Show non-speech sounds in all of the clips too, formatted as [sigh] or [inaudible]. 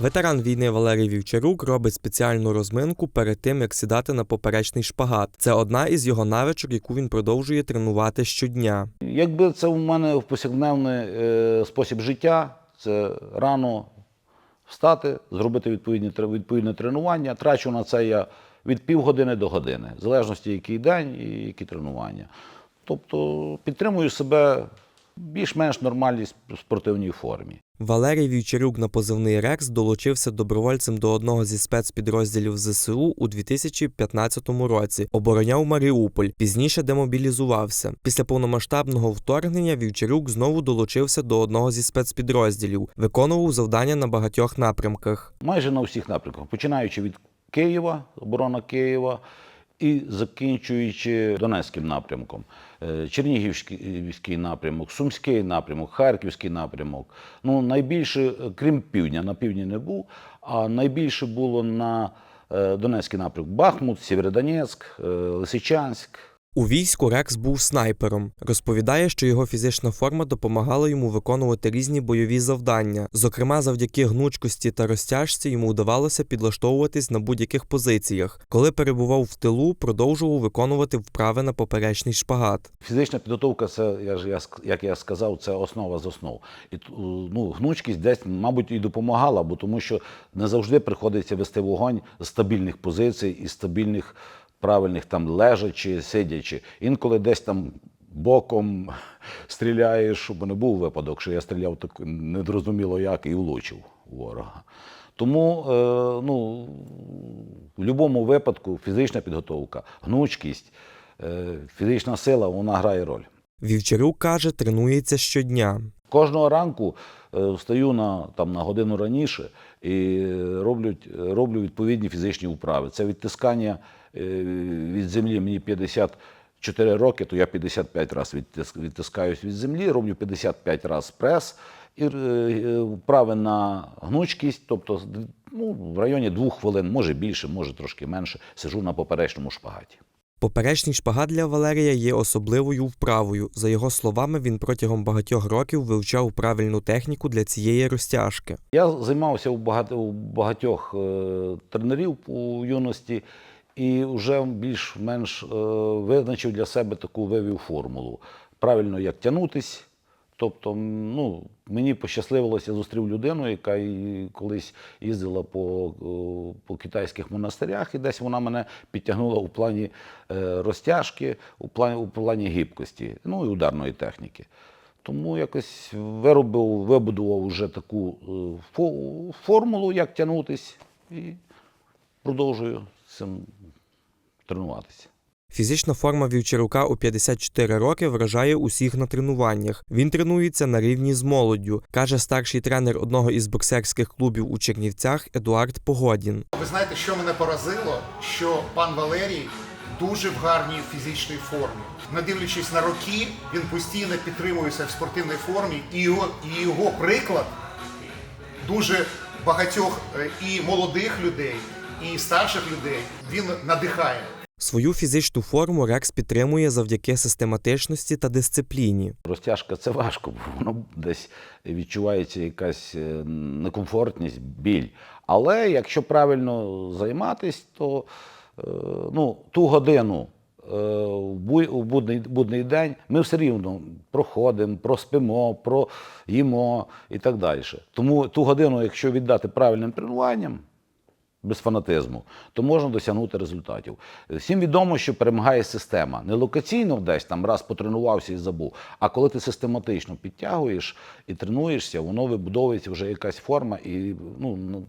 Ветеран війни Валерій Вівчарук робить спеціальну розминку перед тим, як сідати на поперечний шпагат. Це одна із його навичок, яку він продовжує тренувати щодня. Якби це у мене в повсякденний е, спосіб життя, це рано встати, зробити відповідні, відповідне тренування. Трачу на це я від півгодини до години, в залежності, який день і які тренування. Тобто підтримую себе в більш-менш нормальній сп- спортивній формі. Валерій Вівчарук на позивний Рекс долучився добровольцем до одного зі спецпідрозділів ЗСУ у 2015 році. Обороняв Маріуполь. Пізніше демобілізувався. Після повномасштабного вторгнення Вівчарук знову долучився до одного зі спецпідрозділів, виконував завдання на багатьох напрямках. майже на всіх напрямках, починаючи від Києва, оборона Києва, і закінчуючи Донецьким напрямком, Е, Чернігівський напрямок, Сумський напрямок, Харківський напрямок. Ну, найбільше, е, крім півдня, на півдні не був, а найбільше було на е, Донецький напрямок Бахмут, Сєвєродонецьк, Лисичанськ. У війську Рекс був снайпером. Розповідає, що його фізична форма допомагала йому виконувати різні бойові завдання. Зокрема, завдяки гнучкості та розтяжці йому вдавалося підлаштовуватись на будь-яких позиціях. Коли перебував в тилу, продовжував виконувати вправи на поперечний шпагат. Фізична підготовка, це я ж як я сказав, це основа з основ. І ну, гнучкість десь, мабуть, і допомагала, бо тому що не завжди приходиться вести вогонь з стабільних позицій і стабільних правильних там лежачи, сидячи. Інколи десь там боком [laughs] стріляєш, щоб не був випадок, що я стріляв так незрозуміло як і влучив ворога. Тому е, ну, в будь-якому випадку фізична підготовка, гнучкість, е, фізична сила вона грає роль. Вівчарук каже, тренується щодня. Кожного ранку е, встаю на, там, на годину раніше і роблю, роблю відповідні фізичні вправи. Це відтискання е, від землі мені 54 роки, то я 55 разів відтискаюсь від землі, роблю 55 разів прес і е, е, вправи на гнучкість, тобто ну, в районі двох хвилин, може більше, може трошки менше, сижу на поперечному шпагаті. Поперечний шпагат для Валерія є особливою вправою. За його словами, він протягом багатьох років вивчав правильну техніку для цієї розтяжки. Я займався у багатьох е, тренерів у юності і вже більш-менш е, визначив для себе таку вивів формулу. Правильно як тягнутись. Тобто, ну, мені пощасливилося, зустрів людину, яка колись їздила по, по китайських монастирях, і десь вона мене підтягнула у плані е, розтяжки, у плані, у плані гібкості, ну і ударної техніки. Тому якось виробив, вибудував вже таку е, формулу, як тягнутись, і продовжую цим тренуватися. Фізична форма Вівчарука у 54 роки вражає усіх на тренуваннях. Він тренується на рівні з молоддю, каже старший тренер одного із боксерських клубів у Чернівцях Едуард Погодін. Ви знаєте, що мене поразило? Що пан Валерій дуже в гарній фізичній формі. Не дивлячись на роки, він постійно підтримується в спортивній формі, і його, і його приклад дуже багатьох е, і молодих людей, і старших людей він надихає. Свою фізичну форму Рекс підтримує завдяки систематичності та дисципліні. Розтяжка це важко, бо воно десь відчувається якась е, некомфортність, біль. Але якщо правильно займатись, то е, ну, ту годину е, в будний, будний день ми все рівно проходимо, проспимо, проїмо і так далі. Тому ту годину, якщо віддати правильним тренуванням, без фанатизму, то можна досягнути результатів. Всім відомо, що перемагає система. Не локаційно десь там раз потренувався і забув. А коли ти систематично підтягуєш і тренуєшся, воно вибудовується вже якась форма і ну, ну,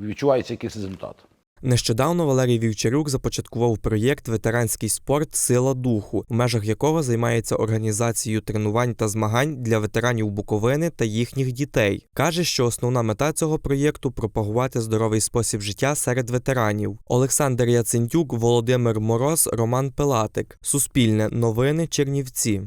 відчувається якийсь результат. Нещодавно Валерій Вівчарук започаткував проєкт Ветеранський спорт Сила духу, в межах якого займається організацією тренувань та змагань для ветеранів Буковини та їхніх дітей. Каже, що основна мета цього проєкту пропагувати здоровий спосіб життя серед ветеранів. Олександр Яцентюк, Володимир Мороз, Роман Пилатик. Суспільне новини Чернівці.